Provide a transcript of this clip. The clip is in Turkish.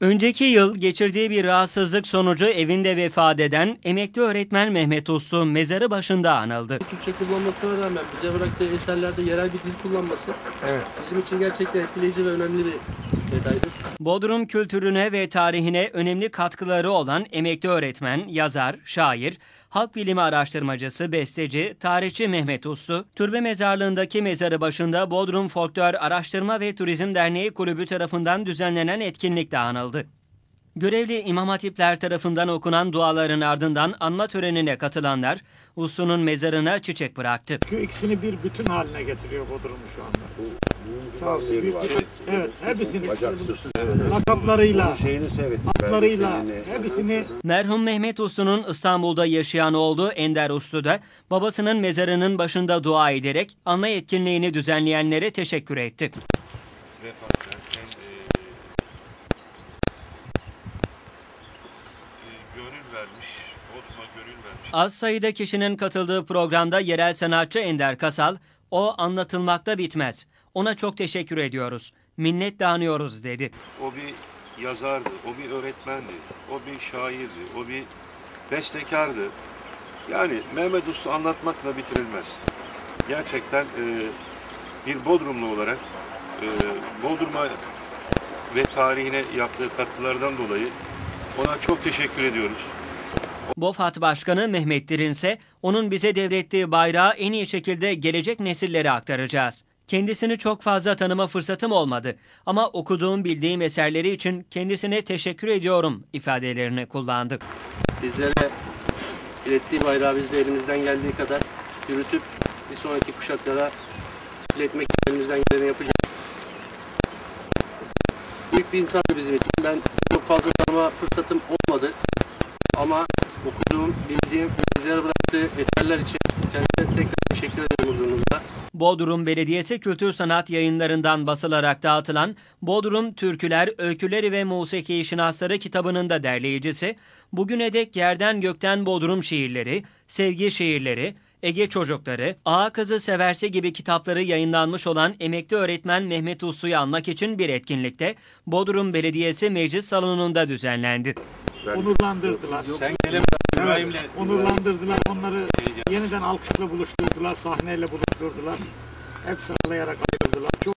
Önceki yıl geçirdiği bir rahatsızlık sonucu evinde vefat eden emekli öğretmen Mehmet Uslu mezarı başında anıldı. Türkçe kullanmasına rağmen bize bıraktığı eserlerde yerel bir dil kullanması Evet. bizim için gerçekten etkileyici ve önemli bir detaydır. Bodrum kültürüne ve tarihine önemli katkıları olan emekli öğretmen, yazar, şair, halk bilimi araştırmacısı, besteci, tarihçi Mehmet Uslu, türbe mezarlığındaki mezarı başında Bodrum Folklor Araştırma ve Turizm Derneği Kulübü tarafından düzenlenen etkinlikte anıldı. Görevli İmam Hatipler tarafından okunan duaların ardından anma törenine katılanlar, Uslu'nun mezarına çiçek bıraktı. Çünkü ikisini bir bütün haline getiriyor Bodrum'u şu anda. Sağ olsun. Bir, evet, hepsini lakaplarıyla, adlarıyla hepsini. Merhum Mehmet Uslu'nun İstanbul'da yaşayan oğlu Ender Uslu da babasının mezarının başında dua ederek anma etkinliğini düzenleyenlere teşekkür etti. vefat eden en e, e, gönül vermiş, Bodrum'a gönül vermiş. Az sayıda kişinin katıldığı programda yerel sanatçı Ender Kasal, o anlatılmakta bitmez. Ona çok teşekkür ediyoruz. Minnet anıyoruz dedi. O bir yazardı, o bir öğretmendi, o bir şairdi, o bir bestekardı. Yani Mehmet Uslu anlatmakla bitirilmez. Gerçekten e, bir Bodrumlu olarak e, Bodrum'a ve tarihine yaptığı katkılardan dolayı ona çok teşekkür ediyoruz. BOFAT Başkanı Mehmet Dirin ise onun bize devrettiği bayrağı en iyi şekilde gelecek nesillere aktaracağız. Kendisini çok fazla tanıma fırsatım olmadı ama okuduğum bildiğim eserleri için kendisine teşekkür ediyorum ifadelerini kullandı. Bizlere ilettiği bayrağı biz de elimizden geldiği kadar yürütüp bir sonraki kuşaklara iletmek elimizden geleni yapacağız. Büyük bir insandı bizim için. Ben çok fazla tanıma fırsatım olmadı. Ama okuduğum, bildiğim, bizlere bıraktığı eserler için kendisine tekrar teşekkür ederim huzurunuzda. Bodrum Belediyesi Kültür Sanat Yayınlarından basılarak dağıtılan Bodrum Türküler, Öyküleri ve Musiki Şinasları kitabının da derleyicisi, bugüne dek yerden gökten Bodrum şiirleri, sevgi şiirleri, Ege Çocukları, Ağa Kızı Severse gibi kitapları yayınlanmış olan emekli öğretmen Mehmet Uslu'yu anmak için bir etkinlikte Bodrum Belediyesi Meclis Salonu'nda düzenlendi. onurlandırdılar. Sen gelem Evet, onurlandırdılar. Onları yeniden alkışla buluşturdular, sahneyle buluşturdular. Hepsi ağlayarak ayrıldılar. Çok